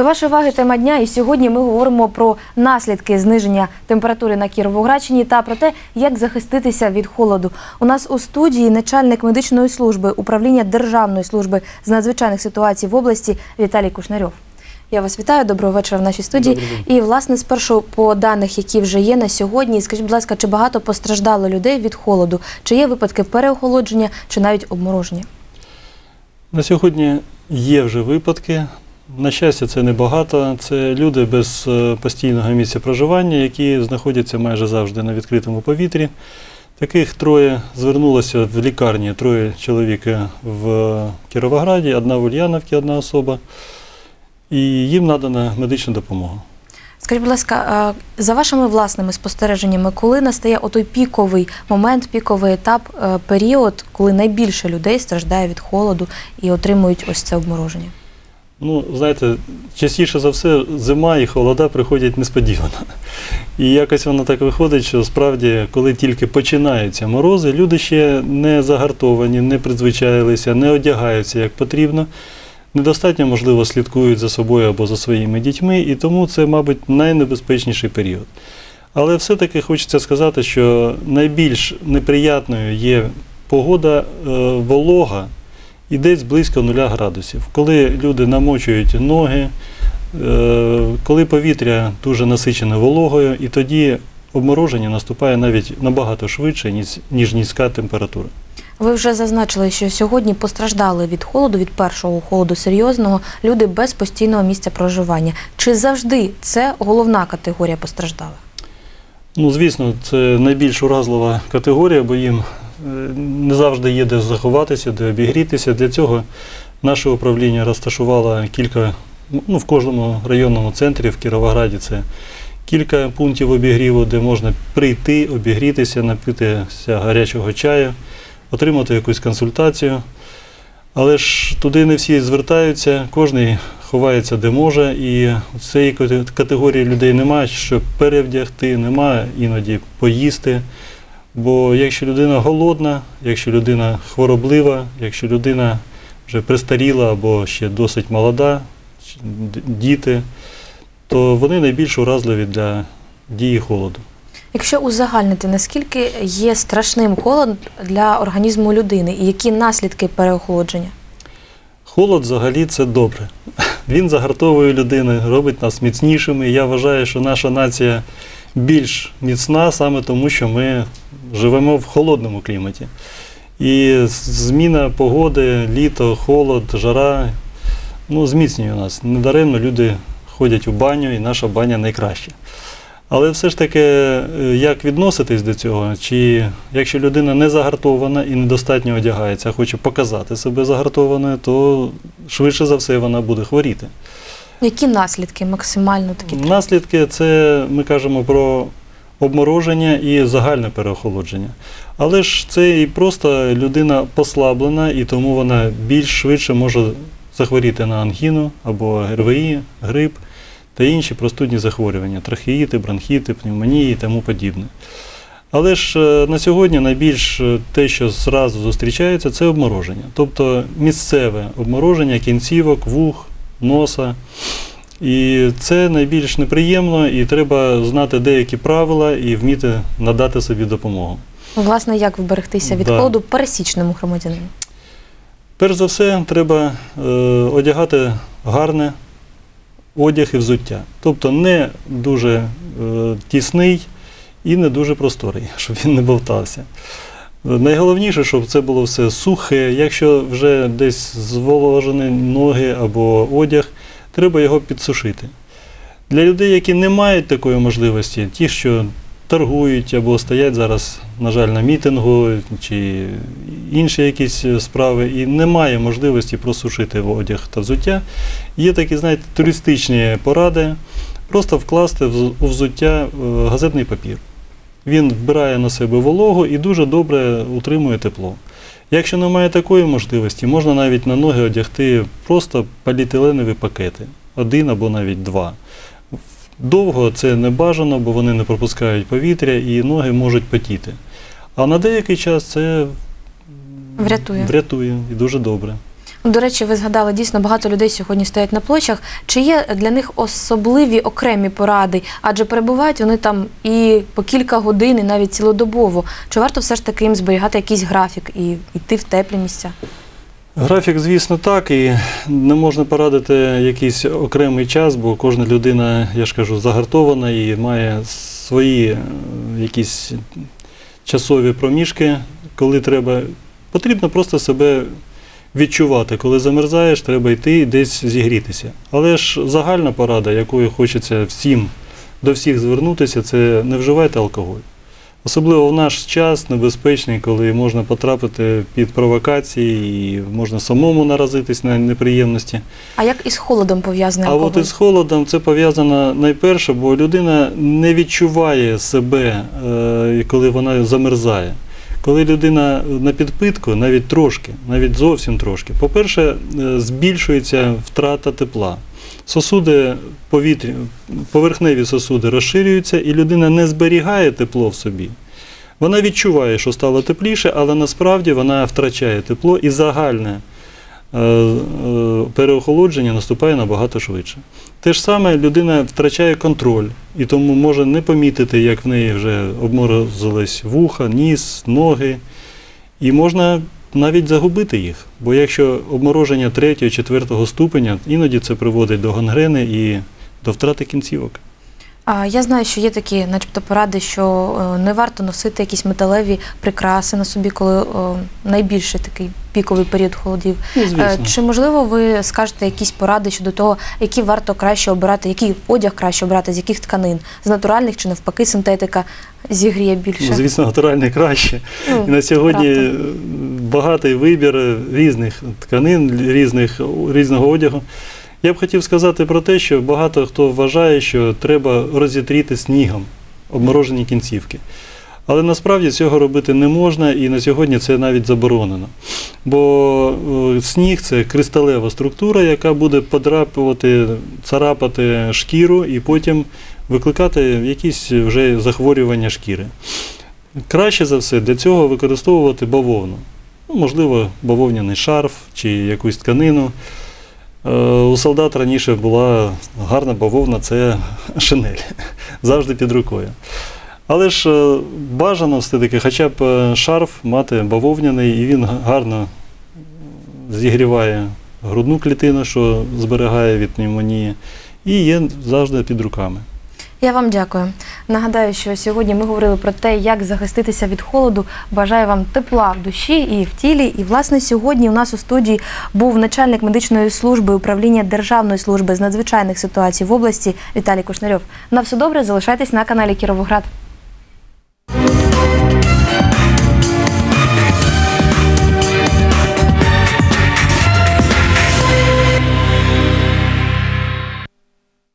До вашої уваги тема дня, і сьогодні ми говоримо про наслідки зниження температури на Кіровоградщині та про те, як захиститися від холоду. У нас у студії начальник медичної служби управління Державної служби з надзвичайних ситуацій в області Віталій Кушнарьов. Я вас вітаю, доброго вечора в нашій студії. І власне спершу по даних, які вже є на сьогодні, скажіть, будь ласка, чи багато постраждало людей від холоду? Чи є випадки переохолодження, чи навіть обмороження? На сьогодні є вже випадки. На щастя, це небагато. Це люди без е, постійного місця проживання, які знаходяться майже завжди на відкритому повітрі. Таких троє звернулося в лікарні, троє чоловік в Кіровограді, одна в Ульяновці, одна особа. І їм надана медична допомога. Скажіть, будь ласка, за вашими власними спостереженнями, коли настає отой піковий момент, піковий етап, е, період, коли найбільше людей страждає від холоду і отримують ось це обмороження? Ну, знаєте, частіше за все, зима і холода приходять несподівано. І якось воно так виходить, що справді, коли тільки починаються морози, люди ще не загартовані, не призвичаїлися, не одягаються як потрібно. Недостатньо, можливо, слідкують за собою або за своїми дітьми, і тому це, мабуть, найнебезпечніший період. Але все-таки хочеться сказати, що найбільш неприятною є погода е, волога і десь близько 0 градусів. Коли люди намочують ноги, е, коли повітря дуже насичене вологою, і тоді обмороження наступає навіть набагато швидше, ніж, низька температура. Ви вже зазначили, що сьогодні постраждали від холоду, від першого холоду серйозного, люди без постійного місця проживання. Чи завжди це головна категорія постраждалих? Ну, звісно, це найбільш уразлива категорія, бо їм не завжди є де заховатися, де обігрітися. Для цього наше управління розташувало кілька, ну, в кожному районному центрі в Кіровограді це кілька пунктів обігріву, де можна прийти, обігрітися, напитися гарячого чаю, отримати якусь консультацію. Але ж туди не всі звертаються, кожен ховається де може, і в цієї категорії людей немає, щоб перевдягти, немає іноді поїсти. Бо якщо людина голодна, якщо людина хвороблива, якщо людина вже пристаріла або ще досить молода, діти, то вони найбільш уразливі для дії холоду. Якщо узагальнити, наскільки є страшним холод для організму людини і які наслідки переохолодження? Холод взагалі це добре. Він загартовує людину, робить нас міцнішими. Я вважаю, що наша нація більш міцна саме тому, що ми живемо в холодному кліматі. І зміна погоди, літо, холод, жара ну, зміцнює нас. Недаремно люди ходять у баню, і наша баня найкраща. Але все ж таки, е, як відноситись до цього? Чи якщо людина не загартована і недостатньо одягається, а хоче показати себе загартованою, то швидше за все вона буде хворіти. Які наслідки максимально такі? Наслідки це ми кажемо про обмороження і загальне переохолодження. Але ж це і просто людина послаблена, і тому вона більш швидше може захворіти на ангіну або ГРВІ, грип та інші простудні захворювання, трахеїти, бронхіти, пневмонії і тому подібне. Але ж е, на сьогодні найбільш е, те, що зразу зустрічається, це обмороження. Тобто місцеве обмороження кінцівок, вух, носа. І це найбільш неприємно, і треба знати деякі правила і вміти надати собі допомогу. Власне, як вберегтися від Да. холоду пересічному громадянину? Перш за все, треба е, одягати гарне, одяг і взуття. Тобто не дуже е, тісний і не дуже просторий, щоб він не бовтався. Найголовніше, щоб це було все сухе. Якщо вже десь зволожені ноги або одяг, треба його підсушити. Для людей, які не мають такої можливості, ті, що торгують або стоять зараз, на жаль, на мітингу чи інші якісь справи, і немає можливості просушити одяг та взуття, є такі, знаєте, туристичні поради, просто вкласти у взуття е, газетний папір. Він вбирає на себе вологу і дуже добре утримує тепло. Якщо немає такої можливості, можна навіть на ноги одягти просто поліетиленові пакети, один або навіть два. Довго це не бажано, бо вони не пропускають повітря і ноги можуть потіти. А на деякий час це Врятує. врятує і дуже добре. До речі, ви згадали, дійсно багато людей сьогодні стоять на площах. Чи є для них особливі окремі поради? Адже перебувають вони там і по кілька годин, і навіть цілодобово. Чи варто все ж таки їм зберігати якийсь графік і йти в теплі місця? Графік, звісно, так, і не можна порадити якийсь окремий час, бо кожна людина, я ж кажу, загартована і має свої е, якісь часові проміжки, коли треба. Потрібно просто себе відчувати. Коли замерзаєш, треба йти десь зігрітися. Але ж загальна порада, якою хочеться всім до всіх звернутися, це не вживайте алкоголь. Особливо в наш час небезпечний, коли можна потрапити під провокації і можна самому наразитись на неприємності. А як із холодом пов'язаний А от із холодом це пов'язано найперше, бо людина не відчуває себе, е, коли вона замерзає. Коли людина на підпитку, навіть трошки, навіть зовсім трошки, по-перше, е, збільшується втрата тепла. Сосуди повітря, поверхневі сосуди розширюються, і людина не зберігає тепло в собі. Вона відчуває, що стало тепліше, але насправді вона втрачає тепло і загальне е, е, переохолодження наступає набагато швидше. Те ж саме людина втрачає контроль і тому може не помітити, як в неї вже обморозились вуха, ніс, ноги. І можна навіть загубити їх. Бо якщо обмороження 3-4 ступеня, іноді це приводить до гангрени і до втрати кінцівок. А я знаю, що є такі, начебто, поради, що е, не варто носити якісь металеві прикраси на собі, коли е, найбільший такий піковий період холодів. Ну, Е. Чи можливо ви скажете якісь поради щодо того, які варто краще обирати, який одяг краще обирати, з яких тканин? З натуральних чи навпаки синтетика зігріє більше? Ну, звісно, натуральне краще. Ну, І на сьогодні правда. Багатий вибір різних тканин, різних, різного одягу. Я б хотів сказати про те, що багато хто вважає, що треба розітріти снігом обморожені кінцівки. Але насправді цього робити не можна, і на сьогодні це навіть заборонено. Бо е, сніг це кристалева структура, яка буде подрапувати, царапати шкіру і потім викликати якісь вже захворювання шкіри. Краще за все для цього використовувати бавовну. Ну, можливо, бавовняний шарф чи якусь тканину. Е, У солдат раніше була гарна бавовна, це шинель, завжди під рукою. Але ж е, бажано все-таки хоча б е, шарф мати бавовняний, і він гарно зігріває грудну клітину, що зберігає від пневмонії, і є завжди під руками. Я вам дякую. Нагадаю, що сьогодні ми говорили про те, як захиститися від холоду. Бажаю вам тепла в душі і в тілі. І власне сьогодні у нас у студії був начальник медичної служби управління Державної служби з надзвичайних ситуацій в області Віталій Кушнарьов. На все добре, залишайтесь на каналі Кіровоград.